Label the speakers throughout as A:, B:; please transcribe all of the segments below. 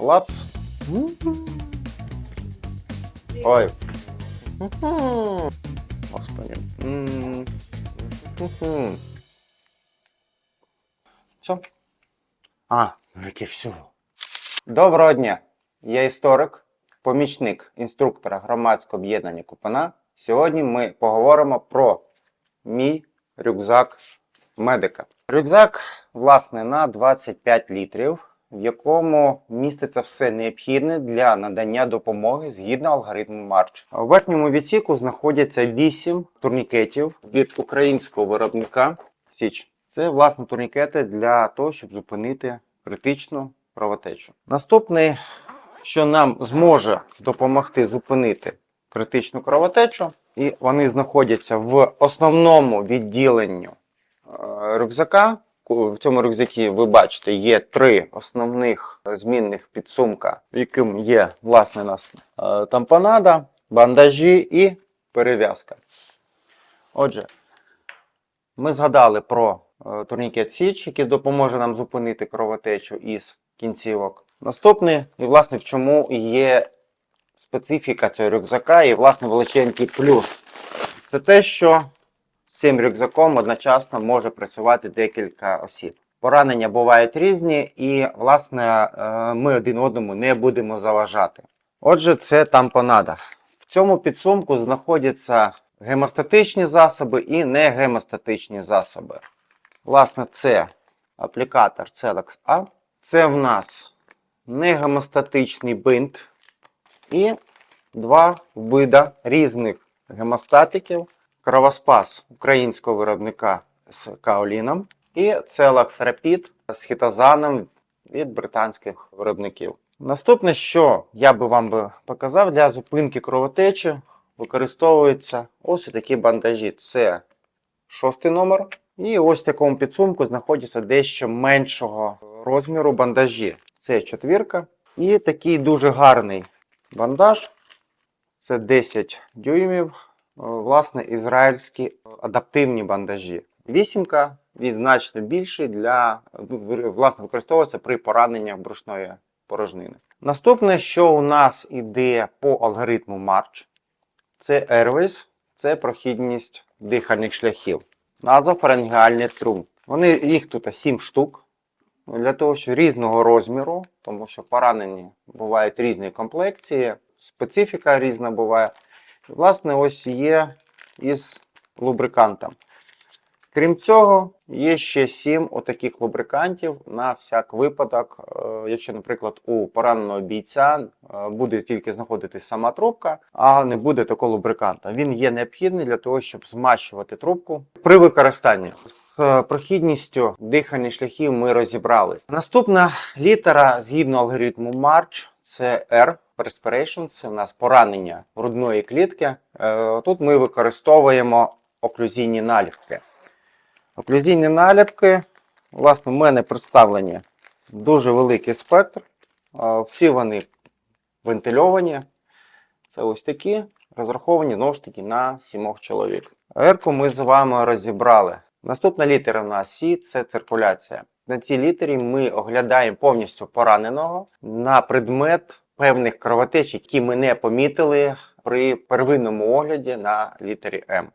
A: Клац. Ой. Господи. Все. А, ну яке все. Доброго дня. Я історик, помічник інструктора громадського об'єднання Купина. Сьогодні ми поговоримо про мій рюкзак медика. Рюкзак, власне, на 25 літрів, в якому міститься все необхідне для надання допомоги згідно алгоритму Марч. У верхньому відсіку знаходяться 8 турнікетів від українського виробника Січ. Це власне турнікети для того, щоб зупинити критичну кровотечу. Наступний, що нам зможе допомогти зупинити критичну кровотечу, і вони знаходяться в основному відділенні е, рюкзака. В цьому рюкзакі ви бачите є три основних змінних підсумка, яким є власне нас е, тампонада, бандажі і перев'язка. Отже, ми згадали про е, турнікет Січ, який допоможе нам зупинити кровотечу із кінцівок. Наступний, і власне в чому є специфіка цього рюкзака і власне величенький плюс. Це те, що цим рюкзаком одночасно може працювати декілька осіб. Поранення бувають різні, і, власне, е, ми один одному не будемо заважати. Отже, це тампонада. В цьому підсумку знаходяться гемостатичні засоби і негемостатичні засоби. Власне, це аплікатор Celex A. Це в нас негемостатичний бинт і два вида різних гемостатиків. Кровоспас українського виробника з каоліном і Celex Rapid з хітозаном від британських виробників. Наступне, що я би вам би показав для зупинки кровотечі, використовуються ось такі бандажі. Це шостий номер. І ось в такому підсумку знаходяться дещо меншого розміру бандажі. Це четвірка. І такий дуже гарний бандаж. Це 10 дюймів. Е, Власне, ізраїльські адаптивні бандажі. Вісімка він значно більший для власне використовується при пораненнях брушної порожнини. Наступне, що у нас іде по алгоритму Марч, це Airways, це прохідність дихальних шляхів. Назофарингеальний трум. Вони їх тут 7 штук. Для того, що різного розміру, тому що поранені бувають різної комплекції, специфіка різна буває. Власне, ось є із лубрикантом. Крім цього, є ще 7 отаких лубрикантів на всяк випадок. Е, Якщо, наприклад, у пораненого бійця е, буде тільки знаходитись сама трубка, а не буде такого лубриканта. Він є необхідний для того, щоб змащувати трубку при використанні. З е, прохідністю дихальних шляхів ми розібрались. Наступна літера згідно алгоритму Марч це R. Respiration, це в нас поранення грудної клітки. Е, Тут ми використовуємо оклюзійні наліпки. Оклюзійні наліпки, власне, в мене представлені дуже великий спектр. Е, Всі вони вентильовані. Це ось такі, розраховані знову ж таки на сімох чоловік. Ерку ми з вами розібрали. Наступна літера в нас Сі це циркуляція. На цій літері ми оглядаємо повністю пораненого на предмет певних кровотеч, які ми не помітили при первинному огляді на літері М.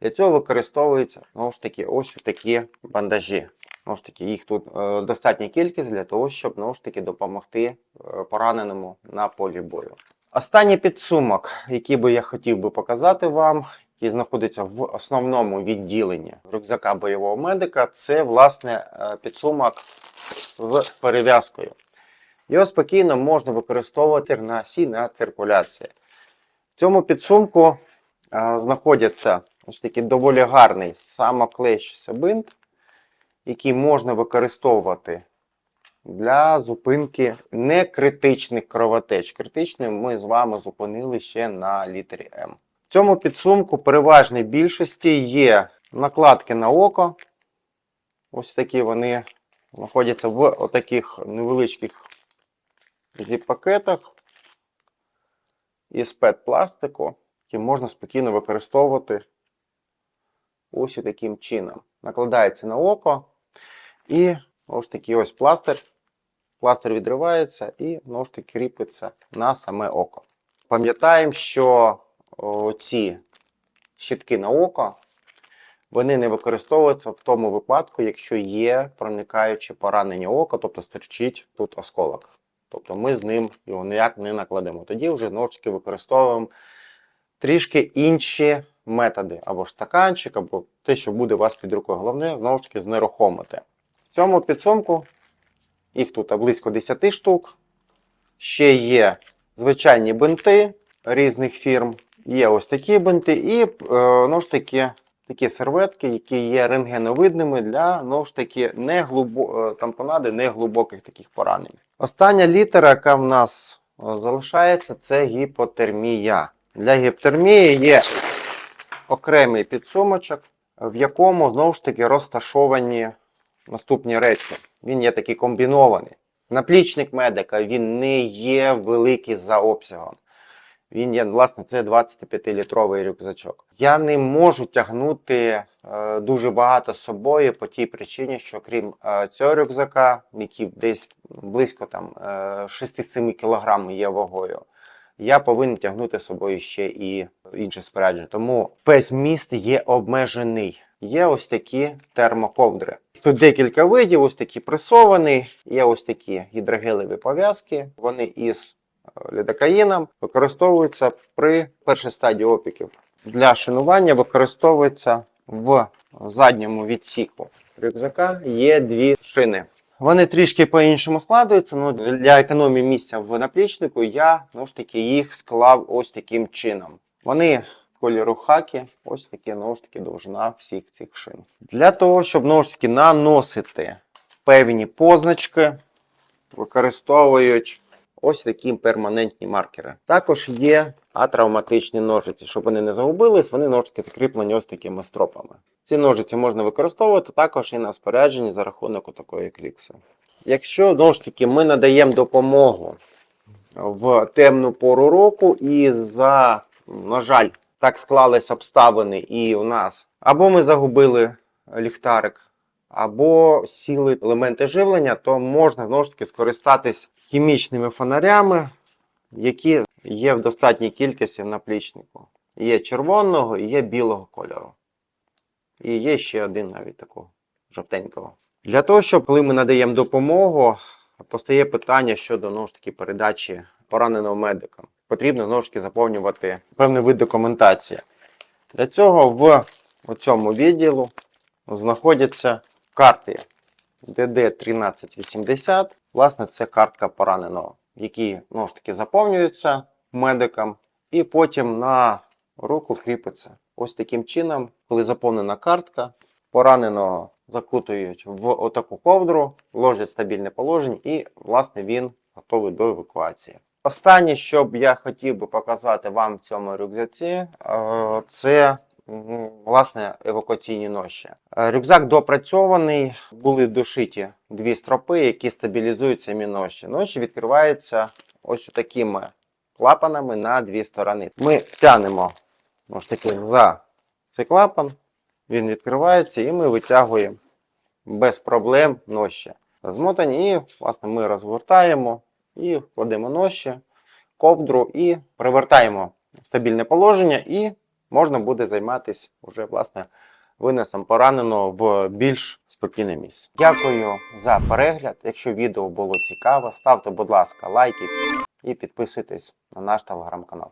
A: Для цього використовуються знову ж таки ось такі бандажі. Знову ж таки, їх тут е, достатня кількість для того, щоб знову ж таки допомогти е, пораненому на полі бою. Останній підсумок, який би я хотів би показати вам, який знаходиться в основному відділенні рюкзака бойового медика, це власне е, підсумок з перев'язкою. Його спокійно можна використовувати на сі на циркуляції. В цьому підсумку е, знаходяться ось такий доволі гарний самоклещився бинт, який можна використовувати для зупинки некритичних кровотеч. Критичним ми з вами зупинили ще на літері М. В цьому підсумку переважній більшості є накладки на око. Ось такі вони знаходяться в отаких невеличких зіп-пакетах із пет-пластику, які можна спокійно використовувати ось таким чином. Накладається на око і ось такий ось пластир пластир відривається і ж таки кріпиться на саме око. Пам'ятаємо, що ці щітки на око вони не використовуються в тому випадку, якщо є проникаюче поранення ока, тобто стерчить тут осколок. Тобто ми з ним його ніяк не накладемо. Тоді вже знову використовуємо трішки інші методи, або ж стаканчик, або те, що буде у вас під рукою. Головне, знову ж таки, знерухомити. В цьому підсумку їх тут близько 10 штук. Ще є звичайні бинти різних фірм. Є ось такі бинти, і е, ж таки такі серветки, які є рентгеновидними для знову ж таки не глибо, е, тампонади неглибоких таких поранень. Остання літера, яка в нас е, залишається, це гіпотермія. Для гіпотермії є окремий підсумочок, в якому знову ж таки розташовані наступні речі. Він є такий комбінований. Наплічник медика він не є великий за обсягом. Він є, власне, це 25-літровий рюкзачок. Я не можу тягнути е, дуже багато з собою по тій причині, що крім е, цього рюкзака, який десь близько там е, 6-7 кг є вагою, я повинен тягнути з собою ще і інше спорядження. Тому весь міст є обмежений. Є ось такі термоковдри. Тут декілька видів, ось такі пресовані, є ось такі гідрогелеві пов'язки. Вони із лідокаїном використовуються при першій стадії опіків. Для шинування використовується в задньому відсіку рюкзака є дві шини. Вони трішки по-іншому складаються, але для економії місця в наплічнику я ну ж таки їх склав ось таким чином. Вони кольору хакі, ось такі ну ж таки довжина всіх цих шин. Для того, щоб ну ж таки наносити певні позначки, використовують ось такі перманентні маркери. Також є атравматичні ножиці, щоб вони не загубились, вони ножики закріплені ось такими стропами. Ці ножиці можна використовувати також і на спорядженні за рахунок такої клікси. Якщо таки ми надаємо допомогу в темну пору року, і за, на жаль, так склались обставини, і у нас або ми загубили ліхтарик, або сіли елементи живлення, то можна знову ж таки скористатись хімічними фонарями, які є в достатній кількості в наплічнику. Є червоного і є білого кольору. І є ще один навіть такого жовтенького. Для того, щоб коли ми надаємо допомогу, постає питання щодо знову ж таки передачі пораненого медика. Потрібно знову ж таки заповнювати певний вид документації. Для цього в цьому відділу знаходяться карти ДД1380. Власне, це картка пораненого, які знову ж таки заповнюються медикам, і потім на руку кріпиться. Ось таким чином, коли заповнена картка, пораненого закутують в отаку ковдру, ложать стабільне положення, і, власне, він готовий до евакуації. Останнє, що б я хотів би показати вам в цьому рюкзаці, е, це власне евакуаційні ноші. Е, Рюкзак допрацьований, були дошиті дві стропи, які стабілізують самі ноші. Ноші відкриваються ось такими клапанами на дві сторони. Ми тянемо ось таки за цей клапан, він відкривається, і ми витягуємо без проблем ноші. Змотані, і власне ми розгортаємо і кладемо ноші, ковдру і привертаємо стабільне положення, і можна буде займатися вже власне винесом пораненого в більш спокійне місце. Дякую за перегляд. Якщо відео було цікаво, ставте, будь ласка, лайки і підписуйтесь на наш телеграм-канал.